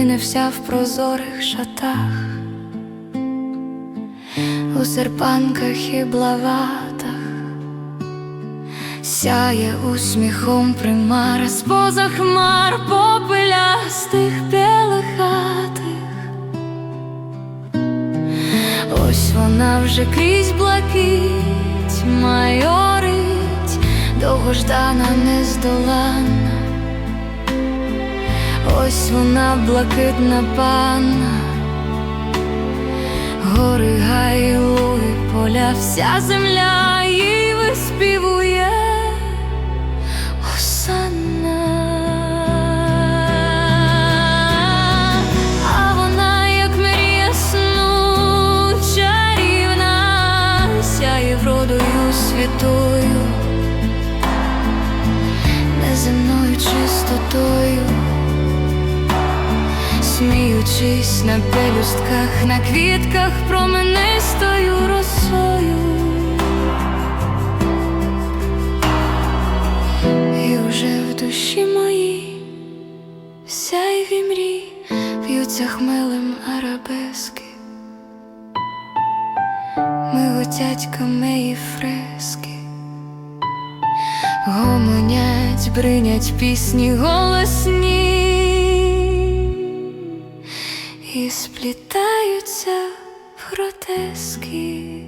квітне вся в прозорих шатах, у серпанках і блаватах, сяє усміхом примара споза хмар попелястих білих хатих. Ось вона вже крізь блакить майорить, довгождана нездоланна. Ось вона блакитна панна, гори, луги, поля, вся земля їй виспівує сміючись на пелюстках, на квітках променистою росою. І уже в душі моїй сяйві мрій в'ються хмелем арабески, миготять камеї фрески, гомонять, бринять пісні голосні і сплітаються в гротески.